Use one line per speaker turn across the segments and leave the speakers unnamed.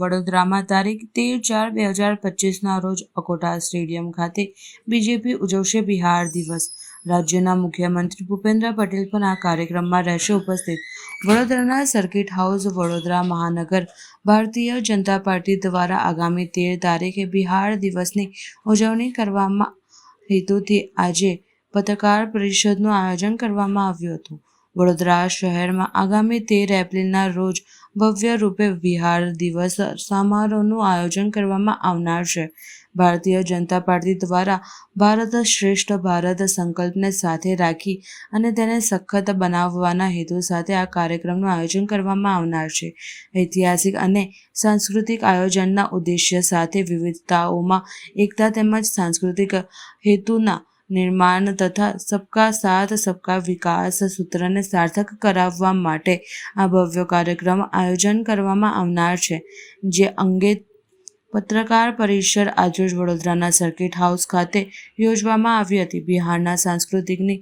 વડોદરામાં તારીખ તેર ચાર બે હજાર પચીસના રોજ અકોટા સ્ટેડિયમ ખાતે બીજેપી ઉજવશે બિહાર દિવસ. રાજ્યના મુખ્યમંત્રી ભૂપેન્દ્ર પટેલ પણ આ કાર્યક્રમમાં રહેશે ઉપસ્થિત. વડોદરાના સર્કિટ હાઉસ વડોદરા મહાનગર ભારતીય જનતા પાર્ટી દ્વારા આગામી તેર તારીખે બિહાર દિવસની ઉજવણી કરવામાં હેતુથી આજે પત્રકાર પરિષદનું આયોજન કરવામાં આવ્યું હતું. વડોદરા શહેરમાં આગામી તેર એપ્રિલના રોજ ભવ્ય રૂપે વિહાર દિવસ સમારોહનું આયોજન કરવામાં આવનાર છે. ભારતીય જનતા પાર્ટી દ્વારા ભારત શ્રેષ્ઠ ભારત સંકલ્પને સાથે રાખી અને તેને સખત બનાવવાના હેતુ સાથે આ કાર્યક્રમનું આયોજન કરવામાં આવનાર છે. ઐતિહાસિક અને સાંસ્કૃતિક આયોજનના ઉદ્દેશ્ય સાથે વિવિધતાઓમાં એકતા તેમજ સાંસ્કૃતિક હેતુના નિર્માણ તથા સબકા સાથ, સબકા વિકાસ સૂત્રને સાર્થક કરાવવા માટે આ ભવ્ય કાર્યક્રમ આયોજન કરવામાં આવનાર છે, જે અંગે પત્રકાર પરિષદ આજરોજ વડોદરાના સર્કિટ હાઉસ ખાતે યોજવામાં આવી હતી. બિહારના સાંસ્કૃતિકની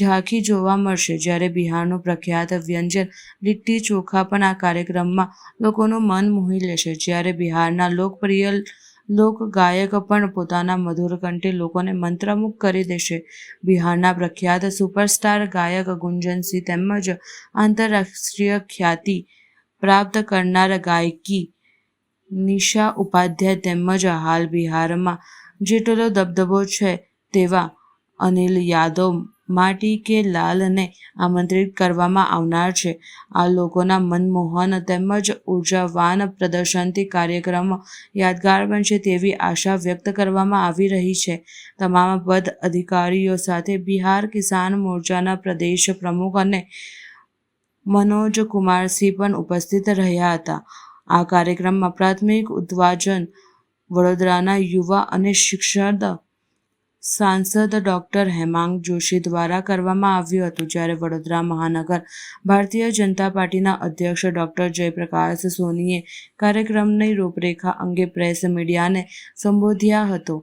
ઝાંખી જોવા મળશે, જ્યારે બિહારનું પ્રખ્યાત વ્યંજન લિટ્ટી ચોખા પણ આ કાર્યક્રમમાં લોકોનું મન મોહી લેશે. જ્યારે બિહારના લોકપ્રિય લોક ગાયક પણ પોતાના મધુર કંઠે લોકોને મંત્રમુગ્ધ કરી દેશે. બિહારના પ્રખ્યાત સુપરસ્ટાર ગાયક ગુંજનસિંહ તેમજ આંતરરાષ્ટ્રીય ખ્યાતિ પ્રાપ્ત કરનાર ગાયકી નિશા ઉપાધ્યાય તેમજ હાલ બિહારમાં જેટલો દબદબો છે તેવા અનિલ યાદવ માટી કે લાલને આમંત્રિત કરવામાં આવનાર છે. આ લોકોના મનમોહન તેમજ ઉર્જાવાન પ્રદર્શનથી કાર્યક્રમ યાદગાર બનશે તેવી આશા વ્યક્ત કરવામાં આવી રહી છે. તમામ પદ અધિકારીઓ સાથે બિહાર કિસાન મોરચાના પ્રદેશ પ્રમુખ અને મનોજ કુમારસિંહ પણ ઉપસ્થિત રહ્યા હતા. આ કાર્યક્રમમાં પ્રાથમિક ઉદ્વાજન વડોદરાના યુવા અને શિક્ષણ સાંસદ ડોક્ટર હેમાંગ જોશી દ્વારા કરવામાં આવ્યું હતું, જ્યારે વડોદરા મહાનગર ભારતીય જનતા પાર્ટીના અધ્યક્ષ ડોક્ટર જયપ્રકાશ સોનીએ કાર્યક્રમની રૂપરેખા અંગે પ્રેસ મીડિયાને સંબોધ્યા હતો.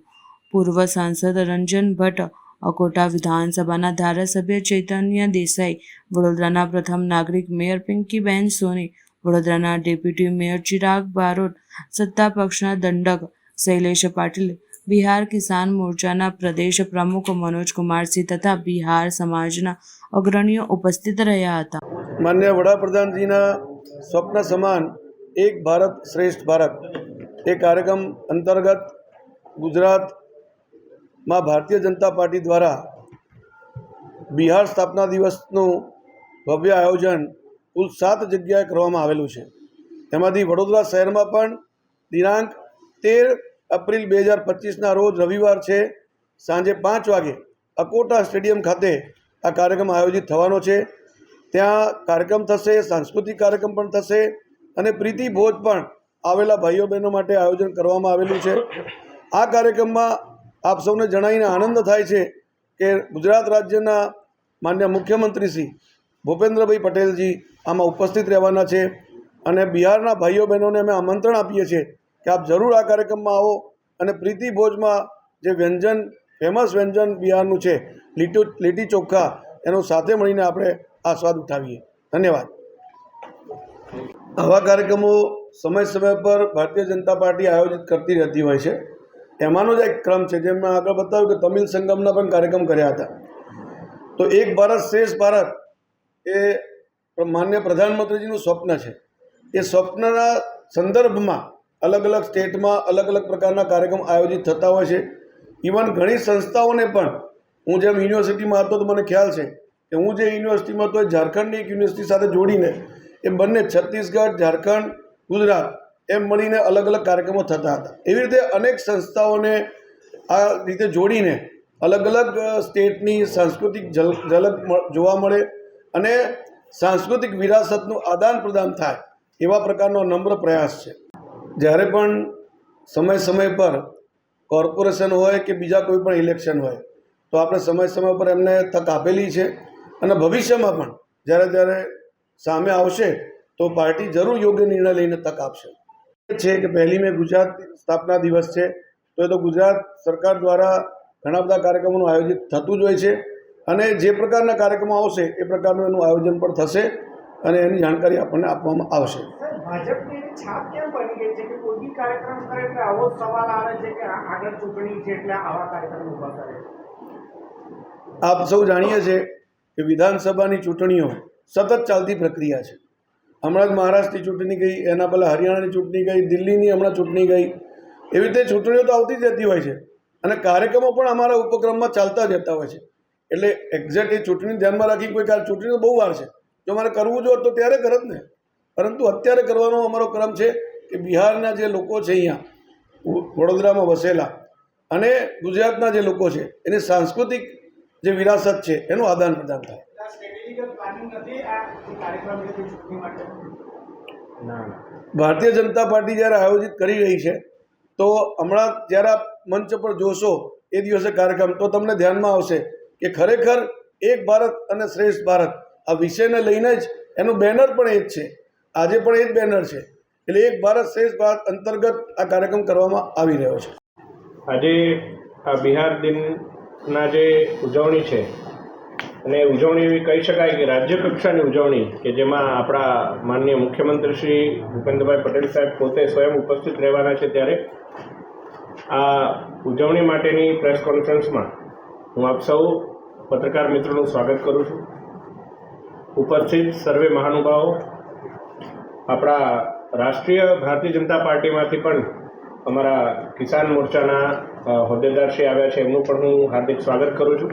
પૂર્વ સાંસદ રંજન ભટ્ટ અકોટા વિધાનસભાના ધારાસભ્ય ચૈતન્ય દેસાઈ, વડોદરાના પ્રથમ નાગરિક મેયર પિંકીબેન સોની, વડોદરાના ડેપ્યુટી મેયર ચિરાગ બારોટ સત્તા પક્ષના દંડક શૈલેષ પાટીલ બિહાર કિસાન મોરચાના પ્રદેશ પ્રમુખ મનોજ કુમારસિંહ તથા બિહાર સમાજના અગ્રણીઓ ઉપસ્થિત રહ્યા હતા.
માન્ય વડાપ્રધાનજીના સ્વપ્ન સમાન એક ભારત શ્રેષ્ઠ ભારત. એ કાર્યક્રમ અંતર્ગત ગુજરાતમાં ભારતીય જનતા પાર્ટી દ્વારા બિહાર સ્થાપના દિવસનું ભવ્ય આયોજન કુલ સાત જગ્યાએ કરવામાં આવેલું છે. એમાંથી વડોદરા શહેરમાં પણ દિનાંક તેર એપ્રિલ બે હજાર પચીસના રોજ રવિવાર છે, સાંજે પાંચ વાગે અકોટા સ્ટેડિયમ ખાતે આ કાર્યક્રમ આયોજિત થવાનો છે. ત્યાં કાર્યક્રમ થશે, સાંસ્કૃતિક કાર્યક્રમ પણ થશે અને પ્રીતિ ભોજ પણ આવેલા ભાઈઓ બહેનો માટે આયોજન કરવામાં આવેલું છે. આ કાર્યક્રમમાં આપ સૌને જણાવીને આનંદ થાય છે કે ગુજરાત રાજ્યના માન્ય મુખ્યમંત્રી શ્રી ભૂપેન્દ્રભાઈ પટેલજી આમાં ઉપસ્થિત રહેવાના છે અને બિહારના ભાઈઓ બહેનોને અમે આમંત્રણ આપીએ છીએ કે આપ જરૂર આ કાર્યક્રમમાં આવો. અને પ્રીતિ ભોજમાં જે વ્યંજન ફેમસ વ્યંજન બિહારનું છે, લીટુ, લીટી ચોખ્ખા એનો સાથે મળીને આપણે આ સ્વાદ ઉઠાવીએ. ધન્યવાદ. આવા કાર્યક્રમો સમય સમય પર ભારતીય જનતા પાર્ટી આયોજિત કરતી રહેતી હોય છે. એમાંનો જ એક ક્રમ છે, જેમ મેં આગળ બતાવ્યું કે તમિલ સંગમના પણ કાર્યક્રમ કર્યા હતા. તો એક ભારત શ્રેષ્ઠ ભારત એ માન્ય પ્રધાનમંત્રીજીનું સ્વપ્ન છે. એ સ્વપ્નના સંદર્ભમાં અલગ અલગ સ્ટેટમાં અલગ અલગ પ્રકારના કાર્યક્રમ આયોજિત થતા હોય છે. ઇવન ઘણી સંસ્થાઓને પણ હું જેમ યુનિવર્સિટીમાં હતો તો મને ખ્યાલ છે કે હું જે યુનિવર્સિટીમાં હતો એ ઝારખંડની એક યુનિવર્સિટી સાથે જોડીને એ બંને છત્તીસગઢ, ઝારખંડ, ગુજરાત એમ મળીને અલગ અલગ કાર્યક્રમો થતા હતા. એવી રીતે અનેક સંસ્થાઓને આ રીતે જોડીને અલગ અલગ સ્ટેટની સાંસ્કૃતિક ઝલ ઝલક જોવા મળે અને સાંસ્કૃતિક વિરાસતનું આદાન પ્રદાન થાય એવા પ્રકારનો નમ્ર પ્રયાસ છે. જ્યારે પણ સમય સમય પર કોર્પોરેશન હોય કે બીજા કોઈ પણ ઇલેક્શન હોય, તો આપણે સમય સમય પર એમને તક આપેલી છે અને ભવિષ્યમાં પણ જ્યારે જ્યારે સામે આવશે તો પાર્ટી જરૂર યોગ્ય નિર્ણય લઈને તક આપશે. છે કે પહેલી મેં ગુજરાત સ્થાપના દિવસ છે, તો એ તો ગુજરાત સરકાર દ્વારા ઘણા બધા કાર્યક્રમોનું આયોજિત થતું જ હોય છે અને જે પ્રકારના કાર્યક્રમો આવશે એ પ્રકારનું એનું આયોજન પણ થશે અને એની જાણકારી આપણને આપવામાં આવશે.
ભાજપની એવી છાપ કેમ બની ગઈ છે કે કોઈ બી કાર્યક્રમ કરે એટલે આવો સવાલ આવે છે કે આગળ ચૂંટણી છે એટલે આવા કાર્યક્રમ ઊભા કરે
આપ સૌ જાણીએ છીએ કે વિધાનસભાની ચૂંટણીઓ સતત ચાલતી પ્રક્રિયા છે. હમણાં જ મહારાષ્ટ્રની ચૂંટણી ગઈ, એના પહેલાં હરિયાણાની ચૂંટણી ગઈ, દિલ્હીની હમણાં ચૂંટણી ગઈ. એવી રીતે ચૂંટણીઓ તો આવતી જ રહેતી હોય છે અને કાર્યક્રમો પણ અમારા ઉપક્રમમાં ચાલતા જ રહેતા હોય છે. એટલે એક્ઝેક્ટ એ ચૂંટણી ધ્યાનમાં રાખી કોઈ કાર ચૂંટણી બહુ વાર છે. જો મારે કરવું જોઈએ તો ત્યારે કરત ને. પરંતુ અત્યારે કરવાનો અમારો ક્રમ છે કે બિહારના જે લોકો છે અહીંયા વડોદરામાં વસેલા અને ગુજરાતના જે લોકો છે, એની સાંસ્કૃતિક જે વિરાસત છે, એનું આદાન પ્રદાન થાય. ભારતીય જનતા પાર્ટી જ્યારે આયોજિત કરી રહી છે, તો હમણાં જ્યારે આપ મંચ પર જોશો એ દિવસે કાર્યક્રમ, તો તમને ધ્યાનમાં આવશે કે ખરેખર એક ભારત અને શ્રેષ્ઠ ભારત, આ વિષયને લઈને જ એનું બેનર પણ એ જ છે. આજે પણ એ જ બેનર છે. એટલે એક ભારત શ્રેષ્ઠ ભારત અંતર્ગત આ કાર્યક્રમ કરવામાં આવી રહ્યો છે.
આજે આ બિહાર દિનના જે ઉજવણી છે, અને ઉજવણી એવી કહી શકાય કે રાજ્ય કક્ષાની ઉજવણી કે જેમાં આપણા માનનીય મુખ્યમંત્રી શ્રી ભૂપેન્દ્રભાઈ પટેલ સાહેબ પોતે સ્વયં ઉપસ્થિત રહેવાના છે ત્યારે, આ ઉજવણી માટેની પ્રેસ કોન્ફરન્સમાં હું આપ સૌ પત્રકાર મિત્રોનું સ્વાગત કરું છું. ઉપસ્થિત સર્વે મહાનુભાવો આપણા રાષ્ટ્રીય ભારતીય જનતા પાર્ટીમાંથી પણ અમારા કિસાન મોરચાના હોદ્દેદાર હોદ્દેદારશ્રી આવ્યા છે એમનું પણ હું હાર્દિક સ્વાગત કરું છું.